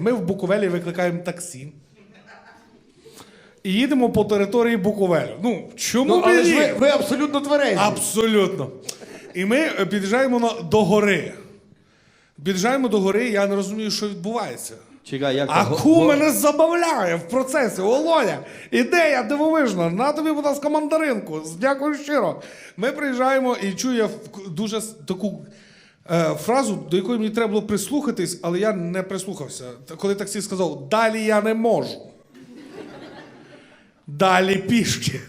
Ми в Буковелі викликаємо таксі. І їдемо по території Буковелю. Ну, чому Ну, б але ж ні? ви, ви абсолютно тверезі. Абсолютно. І ми е, під'їжджаємо на, до гори. Під'їжджаємо до гори, я не розумію, що відбувається. Чекай, як А ку мене забавляє в процесі. Володя, ідея дивовижна. На тобі, будь ласка, мандаринку. Дякую щиро. Ми приїжджаємо і чую я в- дуже с- таку фразу, до якої мені треба було прислухатись, але я не прислухався. Коли таксист сказав, далі я не можу. Далі пішки.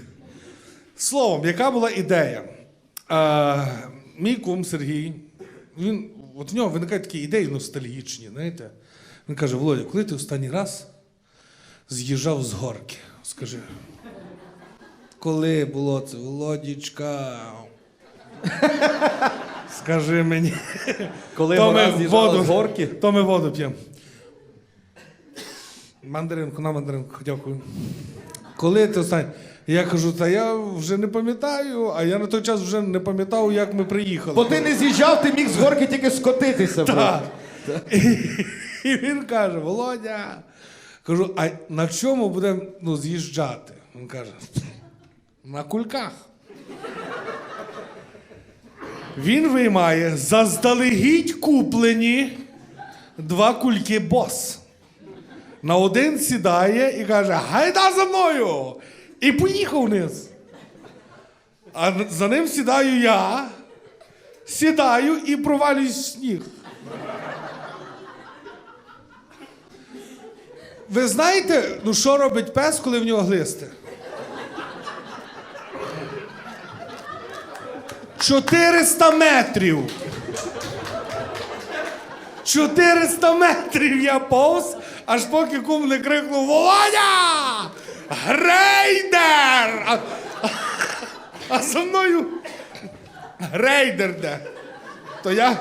Словом, яка була ідея? Е, мій кум Сергій, він, от в нього виникають такі ідеї ностальгічні, знаєте. Він каже: Володя, коли ти останній раз з'їжджав з горки? Скажи. Коли було це, Володічка? Скажи мені. Коли То ми воду- з горки. То ми воду п'ємо. Мандаринку, на мандаринку, дякую. Коли ти останній? Я кажу, та я вже не пам'ятаю, а я на той час вже не пам'ятав, як ми приїхали. Бо ти не з'їжджав, ти міг з горки тільки скотитися. Так. І, і він каже: Володя. Кажу, а на чому будемо ну, з'їжджати? Він каже, на кульках. Він виймає заздалегідь куплені два кульки бос. На один сідає і каже: Гайда за мною! І поїхав вниз. А за ним сідаю я, сідаю і провалююсь в сніг. Ви знаєте, ну що робить пес, коли в нього глисти? 400 метрів. 400 метрів я повз, аж поки кум не крикнув Володя! Грейдер! А, а, а за мною грейдер де. То я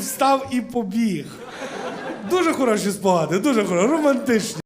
встав і побіг. Дуже хороші спогади, дуже хороші, романтичні.